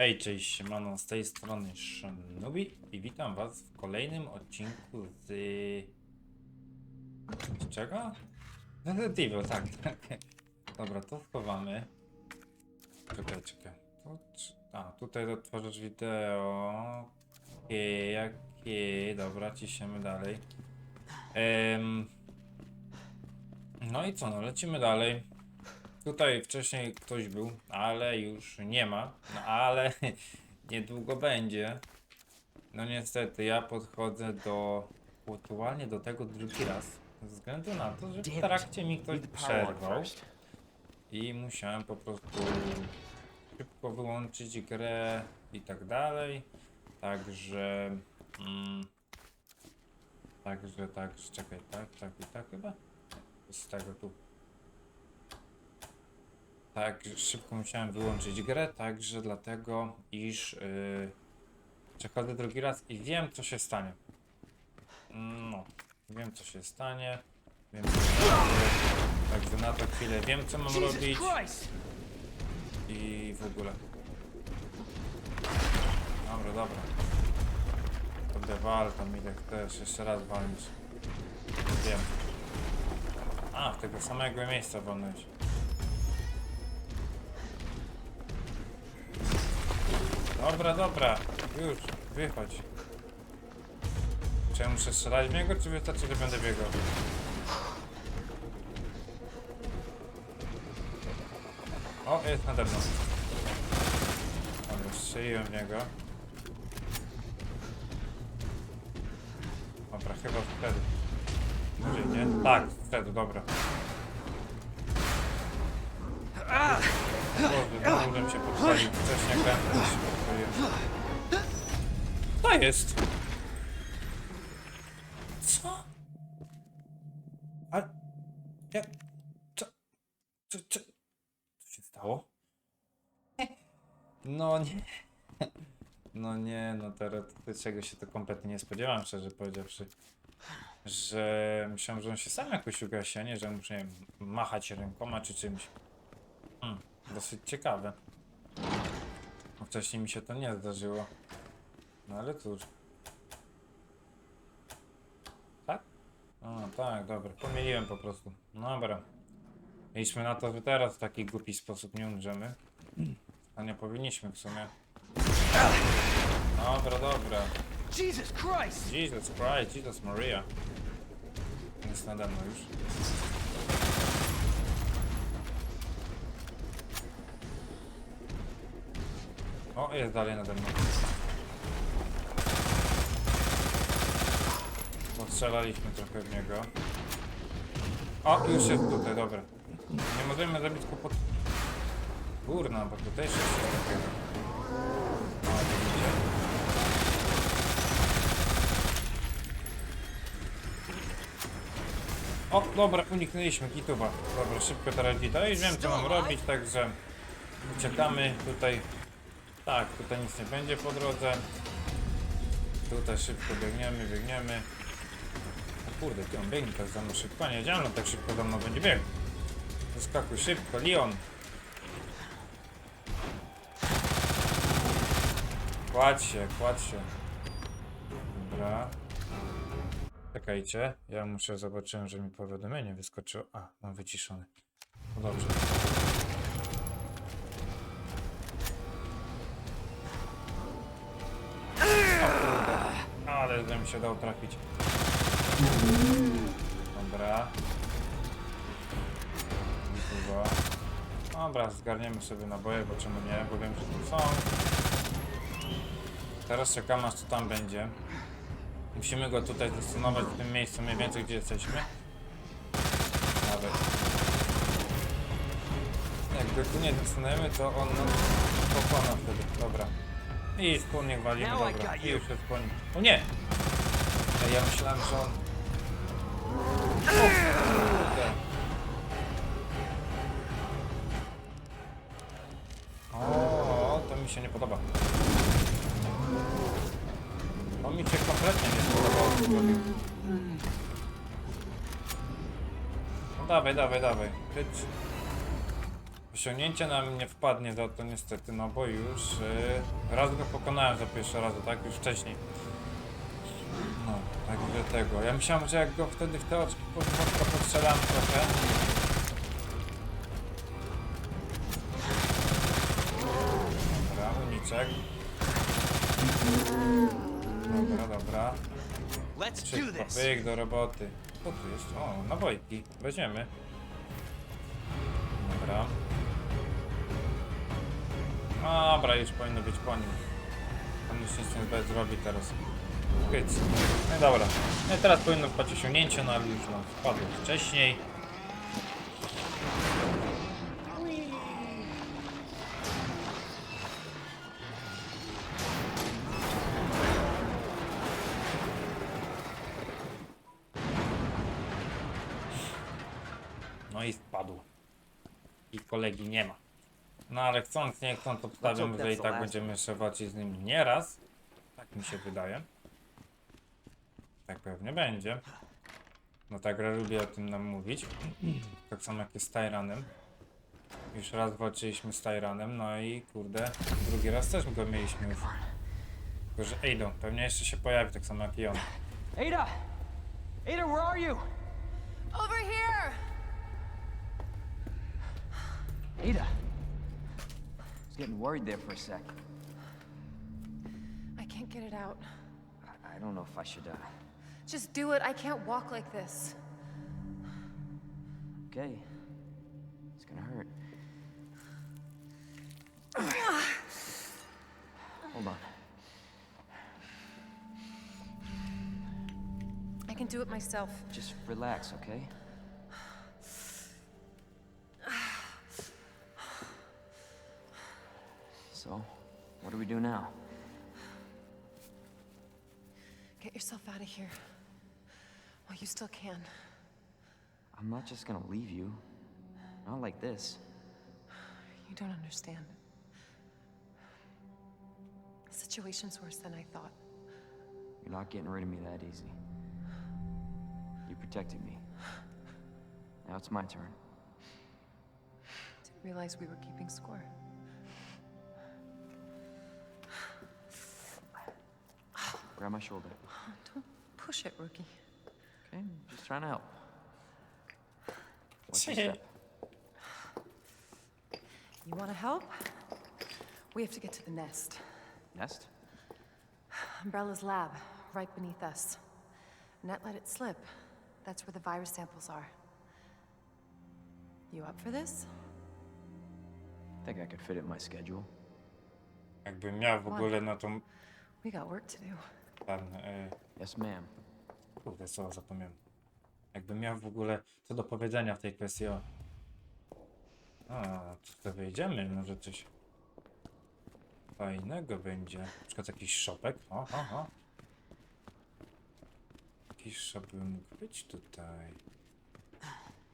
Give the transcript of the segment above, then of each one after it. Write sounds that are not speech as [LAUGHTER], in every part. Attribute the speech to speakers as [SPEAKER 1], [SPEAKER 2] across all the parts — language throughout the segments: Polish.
[SPEAKER 1] Hej, cześć, siemano, z tej strony Shinobi i witam was w kolejnym odcinku z... Z czego? Evil, tak, [LAUGHS] tak. Dobra, to schowamy. Czekaj, czekaj. Tu, a, tutaj otworzysz wideo. Okej, okej, dobra, ciśniemy dalej. Em, no i co, no lecimy dalej. Tutaj wcześniej ktoś był, ale już nie ma. No ale [LAUGHS] niedługo będzie. No niestety, ja podchodzę do aktualnie do tego drugi raz. Ze względu na to, że w trakcie mi ktoś przerwał i musiałem po prostu szybko wyłączyć grę i tak dalej. Także. Mm, także, tak, czekaj, tak, tak i tak chyba. Z tego tu. Tak, szybko musiałem wyłączyć grę, także dlatego, iż yy, przechodzę drugi raz i wiem, co się stanie. No, wiem, co się stanie. Wiem, co będzie. Także na to chwilę wiem, co mam robić i w ogóle. Dobra, dobra. Będę wal tam ile chcesz, jeszcze raz walnisz. Wiem. A, w tego samego miejsca walnąć. Dobra, dobra. Już, wychodź. Czy ja muszę strzelać w niego, czy wystarczy, że będę biegał? O, jest nade mną. Dobra, strzeliłem w niego. Dobra, chyba wtedy. Może nie? Tak, wtedy, dobra. Boże, mogłem się podpalić wcześniej, się podpaliłem. To jest! Co? A... Ja... Co? Co? Co? Co się stało? No nie. No nie, no teraz czego się to kompletnie nie spodziewałem, szczerze powiedziawszy. Że myślałem, że on się sam jakoś ugasi, a nie, że muszę nie machać rękoma czy czymś. Hmm, dosyć ciekawe. Wcześniej mi się to nie zdarzyło. No ale cóż. Tak? A, tak, dobra. Pomyliłem po prostu. Dobra. Mieliśmy na to, że teraz w taki głupi sposób nie umrzemy. A nie powinniśmy w sumie. Dobra, dobra.
[SPEAKER 2] Jesus Christ!
[SPEAKER 1] Jesus Christ, Jesus Maria. Jest nade mną już. O, jest dalej nade mną. Postrzelaliśmy trochę w niego. O, już jest tutaj, dobra. Nie możemy zrobić kłopot... Kurna, bo tutaj jeszcze jest coś takiego. O, widzicie? O, dobra, uniknęliśmy Gituba. Dobra, szybko teraz Gita. Już wiem, co mam robić, także uciekamy tutaj. Tak, tutaj nic nie będzie po drodze. Tutaj szybko biegniemy, biegniemy. O kurde, ty on biegnie tak za mną szybko. Nie wiedziałem, tak szybko za mną będzie biegł. Wyskakuj szybko, Leon. Kładź się, kładź się. Dobra. Czekajcie, ja muszę, zobaczyłem, że mi powiadomienie wyskoczyło. A, mam wyciszony. No dobrze. Ale żebym się dał trafić. Dobra. Dobra, zgarniemy sobie naboje, bo czemu nie, bo wiem, że tu są. Teraz czekamy, aż to tam będzie. Musimy go tutaj zastanowić w tym miejscu mniej więcej gdzie jesteśmy. Nawet. Jak go tu nie zastanowimy, to on pokona wtedy. Dobra. I wspólnik walimy,
[SPEAKER 2] Now I
[SPEAKER 1] dobra. I już jest wspólnik. O nie! Ej, Ja myślałem, że on... O kurde. O, to mi się nie podoba. To mi się kompletnie nie spodobało. co zrobił. No dawaj, dawaj, dawaj. Chyć. Osiągnięcie na mnie wpadnie za to niestety, no bo już y, raz go pokonałem za pierwszy raz, tak? Już wcześniej. No, także tego. Ja myślałem, że jak go wtedy w te oczki po prostu postrzelam trochę. Dobra, uniczek. Dobra, dobra. Szybko, pyk do roboty. Co tu jest? O, nabojki. Weźmiemy. Dobra. Dobra, już powinno być po nim. Już nic nie zbędnie zrobi teraz. Pyc. No i dobra. No i teraz powinno wpaść osiągnięcie, no ale już nam wpadło wcześniej. No i spadł. I kolegi nie ma. No ale chcąc, nie chcąc, obstawiam, że i tak będziemy jeszcze walczyć z nim nieraz. Tak mi się wydaje. Tak pewnie będzie. No ta gra lubi o tym nam mówić. Tak samo jak jest z Tyranem. Już raz walczyliśmy z Tyranem, no i kurde, drugi raz też go mieliśmy już. Tylko, że Eido, pewnie jeszcze się pojawi, tak samo jak i on.
[SPEAKER 2] Ada! Ada, where are you?
[SPEAKER 3] Over here!
[SPEAKER 2] Ada! Getting worried there for a sec.
[SPEAKER 3] I can't get it out.
[SPEAKER 2] I, I don't know if I should, uh...
[SPEAKER 3] Just do it. I can't walk like this.
[SPEAKER 2] Okay. It's gonna hurt. Hold on.
[SPEAKER 3] I can do it myself.
[SPEAKER 2] Just relax, okay? So, what do we do now?
[SPEAKER 3] Get yourself out of here. While you still can.
[SPEAKER 2] I'm not just gonna leave you. Not like this.
[SPEAKER 3] You don't understand. The situation's worse than I thought.
[SPEAKER 2] You're not getting rid of me that easy. You protected me. Now it's my turn.
[SPEAKER 3] Didn't realize we were keeping score.
[SPEAKER 2] Grab my shoulder. [SIGHS]
[SPEAKER 3] Don't push it, rookie.
[SPEAKER 2] Okay? Just trying to help. What's your step?
[SPEAKER 3] You want to help? We have to get to the nest.
[SPEAKER 2] Nest?
[SPEAKER 3] Umbrella's lab, right beneath us. Net let it slip. That's where the virus samples are. You up for this?
[SPEAKER 2] I think I could fit it in my schedule.
[SPEAKER 1] Jakbym miał w ogóle na tą...
[SPEAKER 3] We got work to do.
[SPEAKER 1] Ten, y,
[SPEAKER 2] Yes, ma'am.
[SPEAKER 1] Kurde, co zapomniałem. Jakbym miał w ogóle co do powiedzenia w tej kwestii o... A, to to wyjdziemy, może coś fajnego będzie. Na przykład jakiś shopek. O, o, o. Jakiś shop by mógł być tutaj.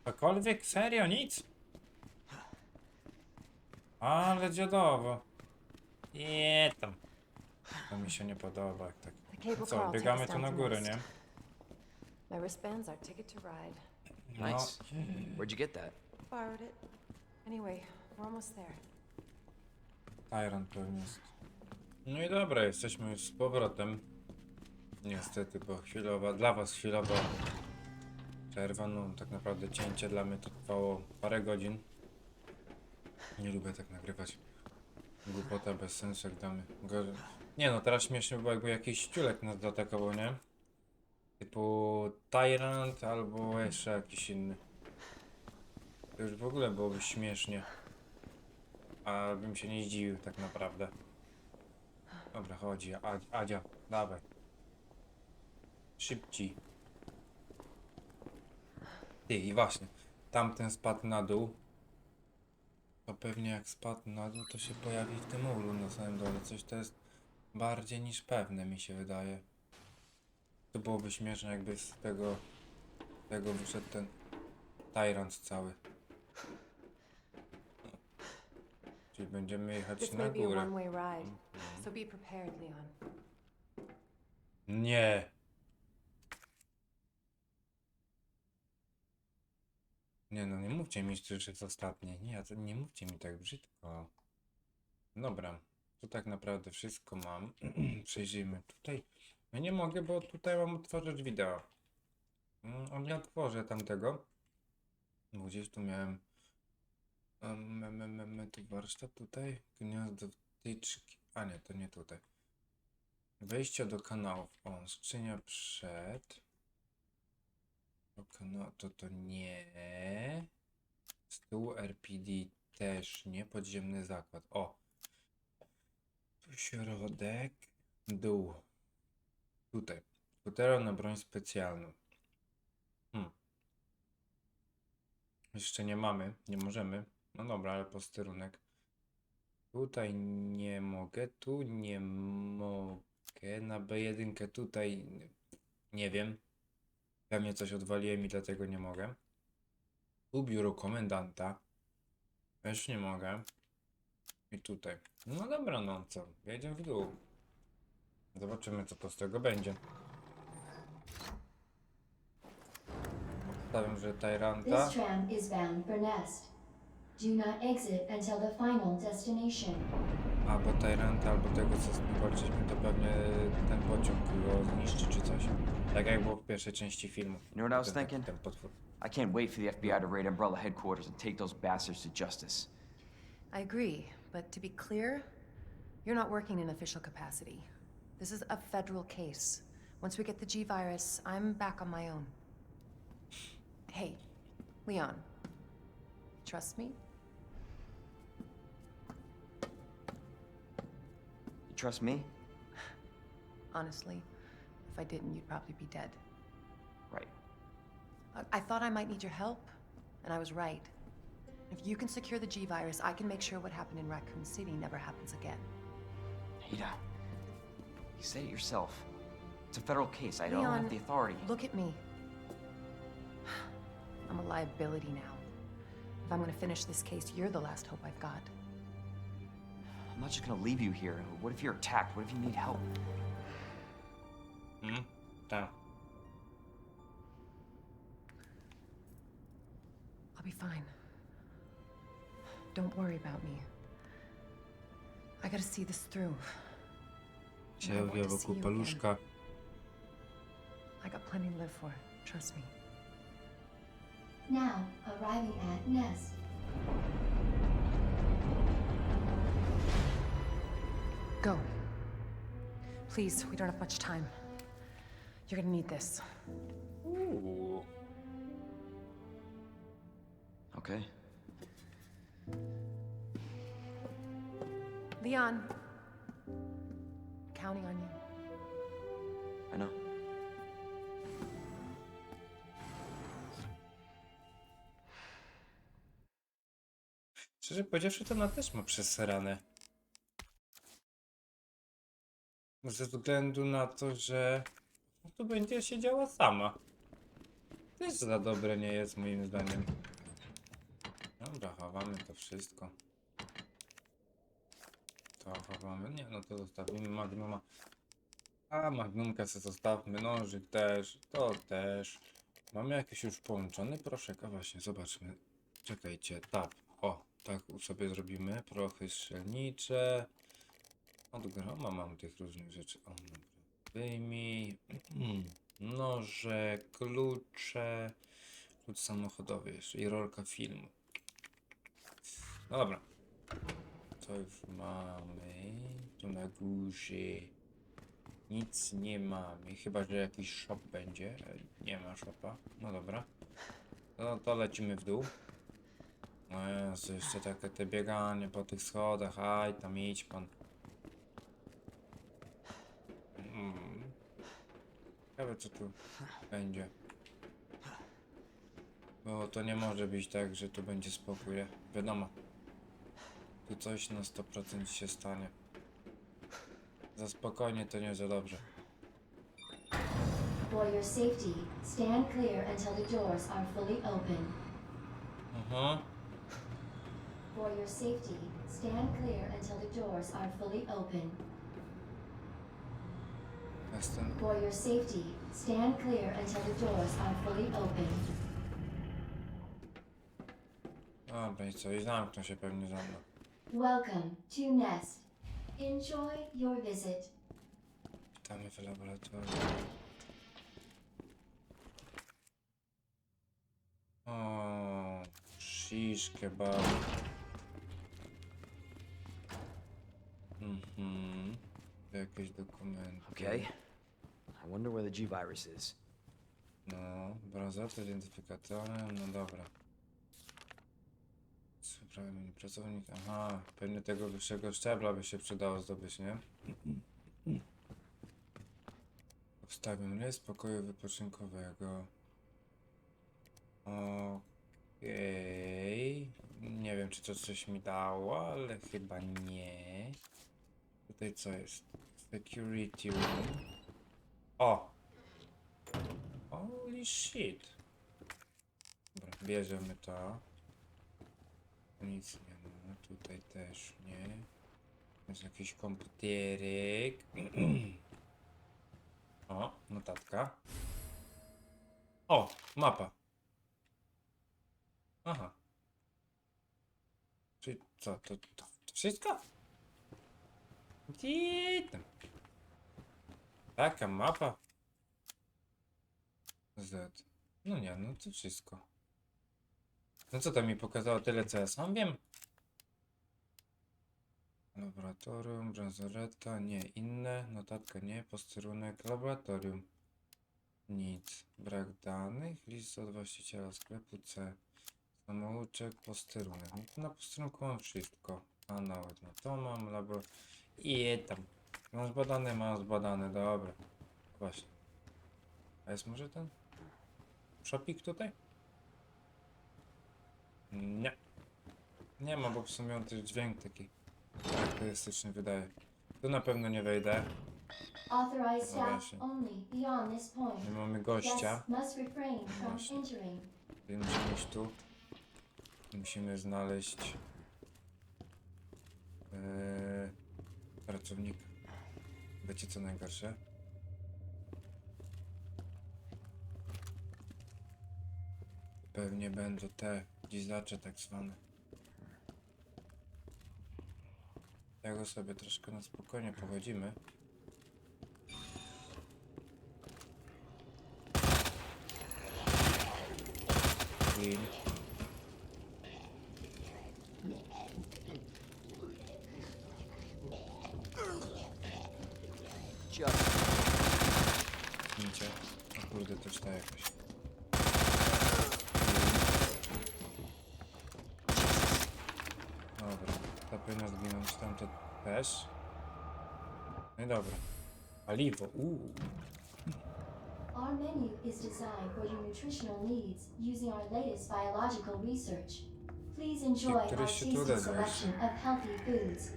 [SPEAKER 1] Cokolwiek? Serio? Nic? Ale dziadowo. Nie tam. To mi się nie podoba. Jak tak. Co, biegamy tu na górę, nie?
[SPEAKER 3] My wristband's our ticket to ride.
[SPEAKER 1] No.
[SPEAKER 2] Nice. Where'd you get that?
[SPEAKER 3] Borrowed it. Anyway, we're almost there.
[SPEAKER 1] Tyrant pewnie jest. No i dobra, jesteśmy już z powrotem. Niestety, bo chwilowa, dla was chwilowa przerwa, no tak naprawdę cięcie dla mnie to trwało parę godzin. Nie lubię tak nagrywać. Głupota bez sensu, jak damy. Go... Nie no, teraz śmiesznie było jakby jakiś ciulek nas zaatakował, nie? Typu Tyrant albo jeszcze jakiś inny. To już w ogóle byłoby śmiesznie. A bym się nie zdziwił tak naprawdę. Dobra, chodzi. A, Adzia, dawaj. Szybciej. Ty, i właśnie. Tamten spadł na dół. To pewnie jak spadł na dół, to się pojawi w tym ulu na samym dole. Coś to jest bardziej niż pewne, mi się wydaje. To byłoby śmieszne, jakby z tego, tego wyszedł ten Tyrant cały. Czyli będziemy jechać
[SPEAKER 3] This
[SPEAKER 1] na
[SPEAKER 3] may be a
[SPEAKER 1] górę.
[SPEAKER 3] one-way ride, so be prepared, Leon.
[SPEAKER 1] Nie. Nie no, nie mówcie mi, że już jest ostatnie. Nie, to nie mówcie mi tak brzydko. Dobra, tu tak naprawdę wszystko mam. [CLEARS THROAT] Przejrzyjmy tutaj. Ja nie mogę, bo tutaj mam otworzyć wideo. Mm, a nie otworzę tamtego. Bo gdzieś tu miałem. Um, tu warsztat tutaj. Gniazdo wtyczki. A nie, to nie tutaj. Wejście do kanałów. O, skrzynia przed. Kanału to to nie. Z tyłu RPD też nie. Podziemny zakład. O. Środek. Dół. Tutaj. Futero na broń specjalną. Hmm. Jeszcze nie mamy. Nie możemy. No dobra, ale posterunek. Tutaj nie mogę. Tu nie mogę. Na B1 tutaj nie wiem. Pewnie coś odwaliłem i dlatego nie mogę. Tu biuro komendanta. Też nie mogę. I tutaj. No dobra, no co? Jedziemy w dół. Zobaczymy, co to z tego będzie. Obstawiam, że Tyranta.
[SPEAKER 4] This tram is bound for Nest. Do not exit until the final destination.
[SPEAKER 1] Albo Tyranta, albo tego, co z nim walczyliśmy, to pewnie ten pociąg go zniszczy, czy coś. Tak jak było w pierwszej części filmu.
[SPEAKER 2] You know what I was
[SPEAKER 1] Ten-
[SPEAKER 2] thinking?
[SPEAKER 1] Ten potwór.
[SPEAKER 2] I can't wait for the FBI to raid Umbrella headquarters and take those bastards to justice.
[SPEAKER 3] I agree, but to be clear, you're not working in official capacity. This is a federal case. Once we get the G virus, I'm back on my own. Hey, Leon. Trust me?
[SPEAKER 2] You trust me?
[SPEAKER 3] Honestly, if I didn't, you'd probably be dead.
[SPEAKER 2] Right.
[SPEAKER 3] I- I thought I might need your help, and I was right. If you can secure the G virus, I can make sure what happened in Raccoon City never happens again.
[SPEAKER 2] Ada, you said it yourself. It's a federal case. I don't have the authority.
[SPEAKER 3] Look at me. I'm a liability now. If I'm gonna finish this case, you're the last hope I've got.
[SPEAKER 2] I'm not just gonna leave you here. What if you're attacked? What if you need help?
[SPEAKER 1] Mhm. Tak.
[SPEAKER 3] I'll be fine. Don't worry about me. I gotta see this through.
[SPEAKER 1] Się
[SPEAKER 3] I want
[SPEAKER 1] wie
[SPEAKER 3] to see
[SPEAKER 1] wokół
[SPEAKER 3] you
[SPEAKER 1] paluszka.
[SPEAKER 3] I got plenty to live for. Trust me.
[SPEAKER 4] Now, arriving at Nest.
[SPEAKER 3] Go. Please, we don't have much time. You're gonna need this.
[SPEAKER 1] Uuu.
[SPEAKER 2] Okay.
[SPEAKER 3] Leon. Counting on you.
[SPEAKER 2] I know.
[SPEAKER 1] Szczerze powiedziawszy, to ona też ma przesrane. Ze względu na to, że tu będzie siedziała sama. Też za dobre nie jest moim zdaniem. Dobra, chowamy to wszystko. To chowamy. Nie, no to zostawimy Magnuma. A Magnumkę sobie zostawmy. Nożyk też. To też. Mamy jakiś już połączony proszek? A właśnie, zobaczmy. Czekajcie, tap. O, tak sobie zrobimy. Prochy strzelnicze. Od groma mam tych różnych rzeczy. O, dobra. Wyjmij. Noże, klucze. Klucz samochodowy jeszcze i rolka filmu. No dobra. Co już mamy? Tu na górze. Nic nie mamy. Chyba, że jakiś shop będzie. Nie ma shopa. No dobra. No to lecimy w dół. No jest jeszcze takie te bieganie po tych schodach. Aj, tam idź pan. Mm. Ciekawe co tu będzie. Bo to nie może być tak, że tu będzie spokój. Wiadomo. Tu coś na 100% się stanie. Za spokojnie to nie za dobrze.
[SPEAKER 4] For your safety, stand clear until the doors are fully open.
[SPEAKER 1] Aha.
[SPEAKER 4] For your safety, stand clear until the doors are fully open.
[SPEAKER 1] Jestem.
[SPEAKER 4] For your safety, stand clear until the doors are fully open.
[SPEAKER 1] Dobra, i co? I zamkną się pewnie za mną.
[SPEAKER 4] Welcome to Nest. Enjoy your visit.
[SPEAKER 1] Witamy w laboratorium. O, shish kebab. Mhm. Jakieś dokumenty.
[SPEAKER 5] Okay. I wonder where the G virus is.
[SPEAKER 1] No, browser z identyfikatorem, no dobra. Sprawy pracownik, aha, pewnie tego wyższego szczebla by się przydało zdobyć, nie? Wstawiam list pokoju wypoczynkowego. Okej. Nie wiem, czy to coś mi dało, ale chyba nie. Tutaj co jest? Security room. O! Holy shit. Dobra, bierzemy to. Nic nie ma, tutaj też nie. Jest jakiś komputerek. [CLEARS THROAT] o, notatka. O, mapa. Aha. Czyli co, to, to, to wszystko? Gdzie? Taka mapa. Z. No nie, no to wszystko. No co to mi pokazało tyle, co ja sam wiem? Laboratorium, bransoleta, nie, inne, notatka nie, posterunek, laboratorium. Nic. Brak danych, list od właściciela sklepu C. Samouczek, posterunek. No to na posterunku mam wszystko. A nawet no to mam, labor... I tam. Mam zbadane, mam zbadane, dobra. Właśnie. A jest może ten? Shopik tutaj? Nie. Nie ma, bo w sumie on też dźwięk taki charakterystyczny wydaje. Tu na pewno nie wejdę.
[SPEAKER 4] Authorized staff
[SPEAKER 1] właśnie.
[SPEAKER 4] only beyond this point.
[SPEAKER 1] Nie mamy gościa.
[SPEAKER 4] Guests must refrain from
[SPEAKER 1] Właśnie.
[SPEAKER 4] entering.
[SPEAKER 1] Więc musimy iść tu. Musimy znaleźć yy, pracownika. Wiecie co najgorsze? Pewnie będą te dzizacze tak zwane. Tego sobie troszkę na spokojnie pochodzimy. Clean. To powinno zginąć tamto też. No i dobra. Paliwo, uuu.
[SPEAKER 4] Our menu is designed for your nutritional needs using our latest biological research. Please enjoy our tasty selection of healthy foods.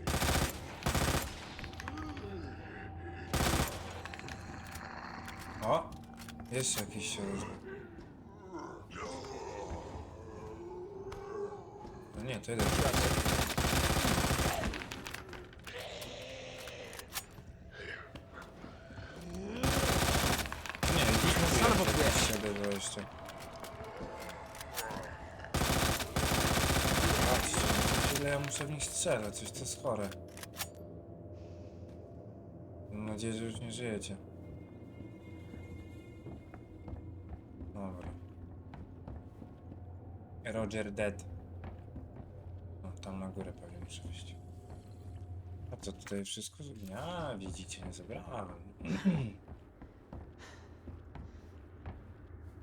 [SPEAKER 1] O! Jeszcze jakiś się. No nie, to jeden. Ja muszę w nich strzelać, coś to jest chore. Mam nadzieję, że już nie żyjecie. Dobra. Roger dead. No, tam na górę pewnie muszę wyjść. A co tutaj wszystko? A, widzicie, nie zabrałem.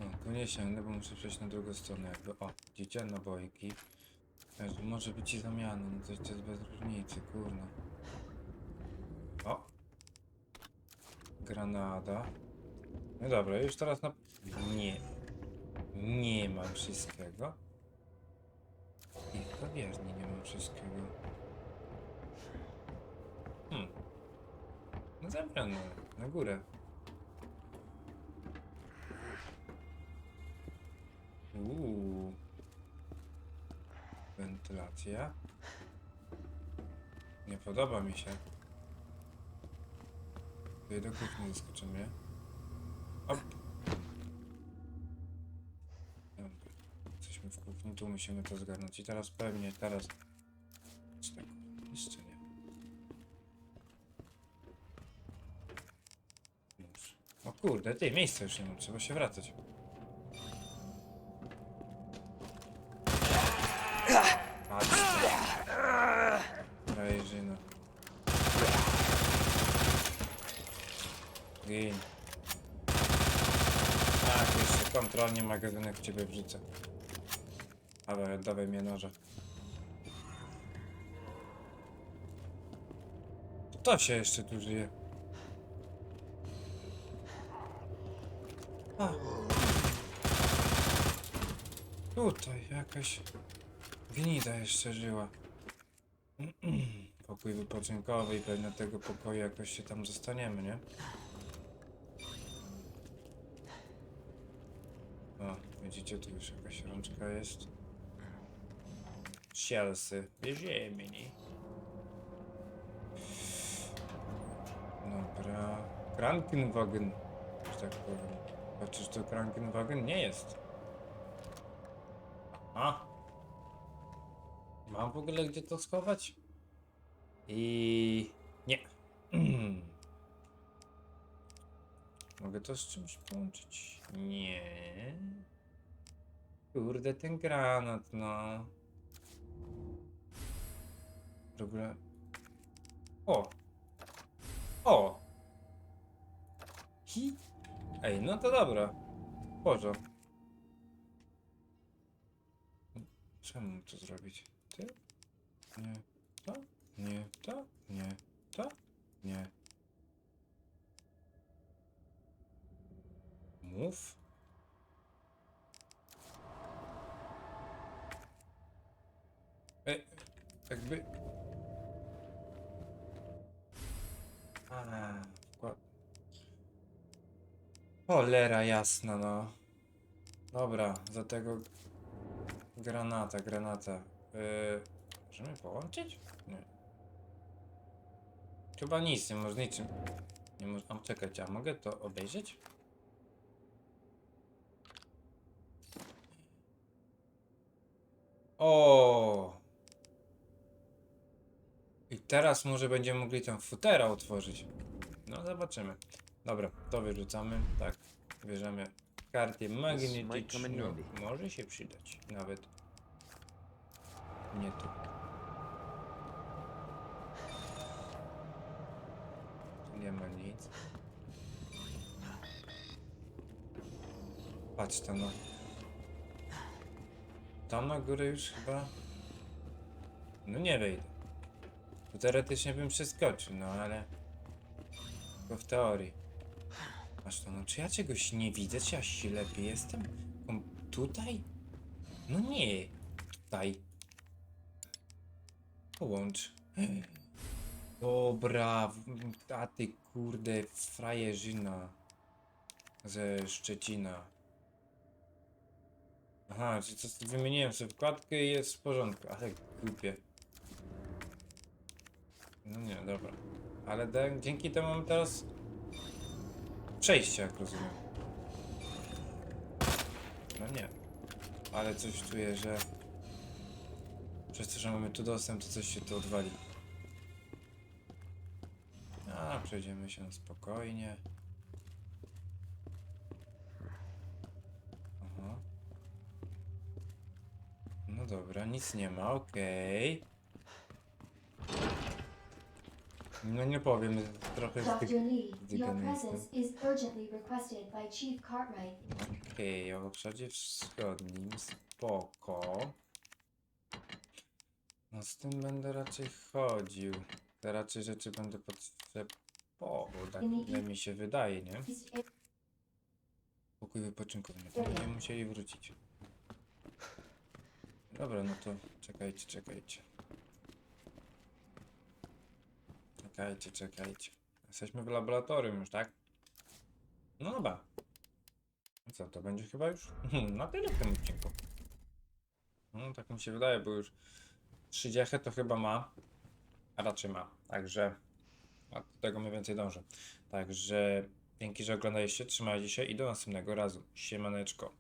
[SPEAKER 1] No, [CLEARS THROAT] tu nie sięgnę, bo muszę przejść na drugą stronę jakby. O, widzicie, nabojki. Może być i zamiana, no to, jest bez różnicy, kurna. O! Granada. No dobra, już teraz na... Nie. Nie mam wszystkiego. I to wiernie nie mam wszystkiego. Hmm. No dobra, no. Na górę. Uuu. Wentylacja. Nie podoba mi się. Tutaj do kuchni zaskoczymy. Op. Jesteśmy w kuchni. Tu musimy to zgarnąć. I teraz pewnie, teraz... Czy tak? Jeszcze nie. O kurde, ty, miejsca już nie mam, trzeba się wracać. Gin. Tak, jeszcze kontrolnie magazynek w ciebie wrzucę. Ale dawaj mnie noże. To się jeszcze tu żyje. A. Tutaj jakaś gnida jeszcze żyła. [CLEARS THROAT] Pokój wypoczynkowy i pewnie tego pokoju jakoś się tam zostaniemy, nie? O, widzicie, tu już jakaś rączka jest. Chelsea, bierzemy, nie? Dobra. Krankenwagen, że tak powiem. Chociaż to Krankenwagen nie jest. A. Mam w ogóle gdzie to schować? I nie. [CLEARS THROAT] Mogę to z czymś połączyć? Nie. Kurde, ten granat, no. W ogóle. O! O! Hi. Ej, no to dobra. Porządku. Czemu to zrobić? Ty? Nie. To? Nie. To? Nie. To? Nie. Mów. E, jakby... Cholera jasna, no. Dobra, za tego... Granata, granata. Yy, możemy połączyć? Nie. Chyba nic, nie może niczym. Nie może... A, czekać, a mogę to obejrzeć? O! I teraz może będziemy mogli tę futera otworzyć. No zobaczymy. Dobra, to wyrzucamy. Tak, bierzemy kartę magnetyczną. Może się przydać. Nawet nie tu. Nie ma nic. Patrz tam no. Tam na górę już chyba... No nie wejdę. Tu teoretycznie bym przeskoczył, no ale... Tylko w teorii. Masz to, no czy ja czegoś nie widzę? Czy ja ślepy jestem? Tutaj? No nie. Tutaj. Połącz. Dobra, a ty kurde frajerzyna ze Szczecina. Aha, czy to wymieniłem sobie wkładkę i jest w porządku, ale głupie. No nie, dobra. Ale da, dzięki temu mam teraz przejście, jak rozumiem. No nie. Ale coś czuję, że przez to, że mamy tu dostęp, to coś się tu odwali. A, przejdziemy się spokojnie. Aha. No dobra, nic nie ma, okej. No nie powiem, trochę z
[SPEAKER 4] Dr.
[SPEAKER 1] tych...
[SPEAKER 4] Lee, your presence is urgently requested by Chief Cartwright.
[SPEAKER 1] Okej, o obszadzie wschodnim, spoko. No z tym będę raczej chodził. Te raczej rzeczy będę potrzebował, tak ile mi się wydaje, nie?
[SPEAKER 4] East
[SPEAKER 1] Pokój wypoczynkowy, no to będziemy musieli wrócić. Dobra, no to czekajcie, czekajcie. Czekajcie, czekajcie. Jesteśmy w laboratorium już, tak? No dobra. No co, to będzie chyba już na tyle w tym odcinku. No tak mi się wydaje, bo już 30 to chyba ma, a raczej ma. Także a do tego mniej więcej dążę. Także dzięki, że oglądaliście, trzymajcie się i do następnego razu. Siemaneczko.